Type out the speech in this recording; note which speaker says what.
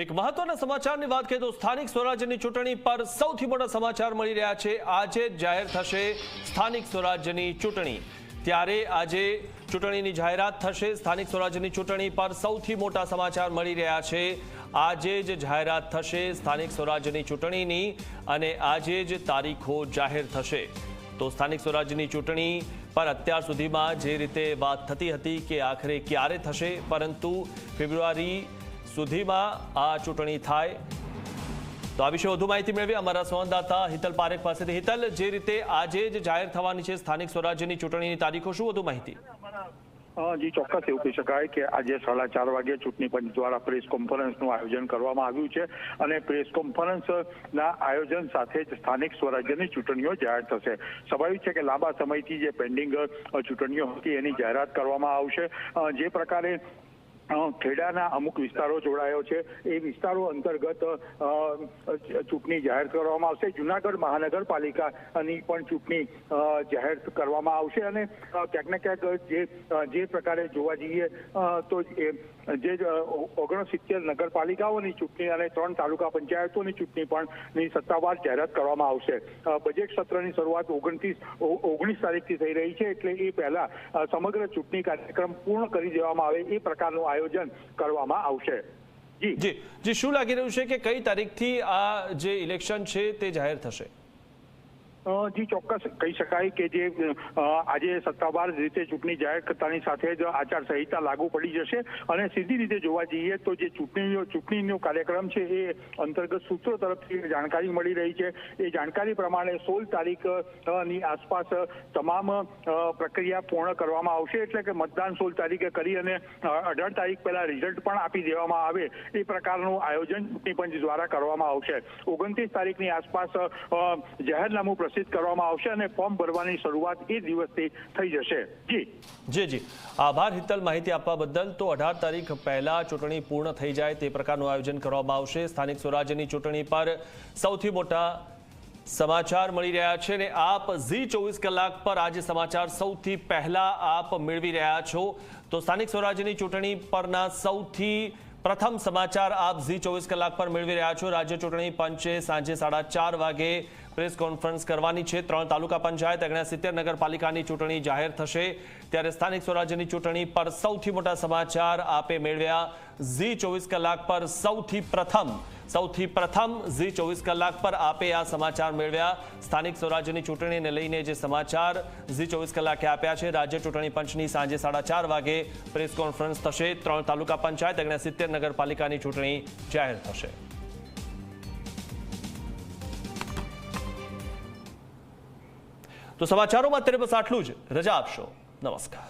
Speaker 1: એક મહત્વના સમાચારની વાત કરીએ તો સ્થાનિક સ્વરાજ્યની ચૂંટણી પર સૌથી મોટા સમાચાર મળી રહ્યા છે. આજે જાહેર થશે સ્થાનિક સ્વરાજ્યની ચૂંટણી. ત્યારે આજે ચૂંટણીની જાહેરાત થશે. સ્થાનિક સ્વરાજ્યની ચૂંટણી પર સૌથી મોટા સમાચાર મળી રહ્યા છે. આજે જ જાહેરાત થશે સ્થાનિક સ્વરાજ્યની ચૂંટણીની અને આજે જ તારીખો જાહેર થશે. તો સ્થાનિક સ્વરાજ્યની ચૂંટણી પર અત્યાર સુધીમાં જે રીતે વાત થતી હતી કે આખરે ક્યારે થશે, પરંતુ ફેબ્રુઆરી સુધીમાં આ ચૂંટણી થાય. તો આ વિશે વધુ માહિતી મેળવી અમારા સંવાદદાતા હિતલ પારેખ પાસેથી. હિતલ, જે રીતે આજે જ જાહેર થવાની છે સ્થાનિક સ્વરાજ્યની ચૂંટણીની તારીખો, શું વધુ માહિતી?
Speaker 2: જી, ચોક્કસ એવું કહી શકાય કે આજે સાડા ચાર વાગે ચૂંટણી પંચ દ્વારા પ્રેસ કોન્ફરન્સનું આયોજન કરવામાં આવ્યું છે અને પ્રેસ કોન્ફરન્સના આયોજન સાથે જ સ્થાનિક સ્વરાજ્યની ચૂંટણીઓ જાહેર થશે. સ્વાભાવિક છે કે લાંબા સમયથી જે પેન્ડિંગ ચૂંટણીઓ હતી એની જાહેરાત કરવામાં આવશે. જે પ્રકારે ખેડાના અમુક વિસ્તારો જોડાયો છે. એ વિસ્તારો અંતર્ગત ચૂંટણી જાહેર કરવામાં આવશે. જુનાગઢ મહાનગરપાલિકાની પણ ચૂંટણી જાહેર કરવામાં આવશે. અને ક્યાંક ને ક્યાંક જે જે પ્રકારે જોવા જઈએ તો જે ઓગણસિત્તેર નગરપાલિકાઓની ચૂંટણી અને ત્રણ તાલુકા પંચાયતોની ચૂંટણી પણ ની સત્તાવાર જાહેરાત કરવામાં આવશે. બજેટ સત્રની શરૂઆત ઓગણત્રીસ ઓગણીસ તારીખથી થઈ રહી છે એટલે એ પહેલા સમગ્ર ચૂંટણી કાર્યક્રમ પૂર્ણ કરી દેવામાં આવે એ પ્રકારનું આયોજન કરવામાં આવશે. જી.
Speaker 1: જી, શું લાગી રહ્યું છે કે કઈ તારીખથી આ જે ઇલેક્શન છે તે જાહેર થશે?
Speaker 2: જી, ચોક્કસ કહી શકાય કે જે આજે સત્તાવાર રીતે ચૂંટણી જાહેર કરતાની સાથે જ આચારસંહિતા લાગુ પડી જશે અને સીધી રીતે જોવા જઈએ તો જે ચૂંટણીઓ, ચૂંટણીનો કાર્યક્રમ છે એ અંતર્ગત સૂત્રો તરફથી જાણકારી મળી રહી છે. એ જાણકારી પ્રમાણે સોળ તારીખની આસપાસ તમામ પ્રક્રિયા પૂર્ણ કરવામાં આવશે એટલે કે મતદાન સોળ તારીખે કરી અને અઢાર તારીખ પહેલા રિઝલ્ટ પણ આપી દેવામાં આવે એ પ્રકારનું આયોજન ચૂંટણી પંચ દ્વારા કરવામાં આવશે. ઓગણત્રીસ તારીખની આસપાસ જાહેરનામું પ્રસિદ્ધ કરવામાં આવશે અને ફોર્મ ભરવાની શરૂઆત એ દિવસથી થઈ જશે. જી.
Speaker 1: જી જી. આભાર હિતલ માહિતી આપવા બદલ. તો અઢાર તારીખ પહેલા ચૂંટણી પૂર્ણ થઈ જાય તે પ્રકારનું આયોજન કરવામાં આવશે. સ્થાનિક સ્વરાજ્યની ચૂંટણી પર સૌથી મોટા સમાચાર મળી રહ્યા છે ને આપ ઝી ચોવીસ કલાક પર આજે સમાચાર સૌથી પહેલા આપ મેળવી રહ્યા છો. તો સ્થાનિક સ્વરાજ્યની ચૂંટણી પરના સૌથી પ્રથમ સમાચાર આપ ઝી ચોવીસ કલાક પર મેળવી રહ્યા છો. રાજ્ય ચૂંટણી પંચે સાંજે સાડા ચાર વાગે પ્રેસ કોન્ફરન્સ કરવાની છે. ત્રણ તાલુકા પંચાયત ઓગણ્યા સિત્તેર નગરપાલિકાની ચૂંટણી જાહેર થશે. ત્યારે સ્થાનિક સ્વરાજ્યની ચૂંટણી પર સૌથી મોટા સમાચાર આપે મેળવ્યા ઝી ચોવીસ કલાક પર સૌથી પ્રથમ સૌથી પ્રથમ ઝી ચોવીસ કલાક પર આપે આ સમાચાર મેળવ્યા. સ્થાનિક સ્વરાજ્યની ચૂંટણીને લઈને જે સમાચાર ઝી ચોવીસ કલાકે આપ્યા છે, રાજ્ય ચૂંટણી પંચની સાંજે સાડા ચાર વાગે પ્રેસ કોન્ફરન્સ થશે. ત્રણ તાલુકા પંચાયત ઓગણ્યા સિત્તેર નગરપાલિકાની ચૂંટણી જાહેર થશે. તો સમાચારોમાં અત્યારે બસ આટલું જ. રજા આપશો. નમસ્કાર.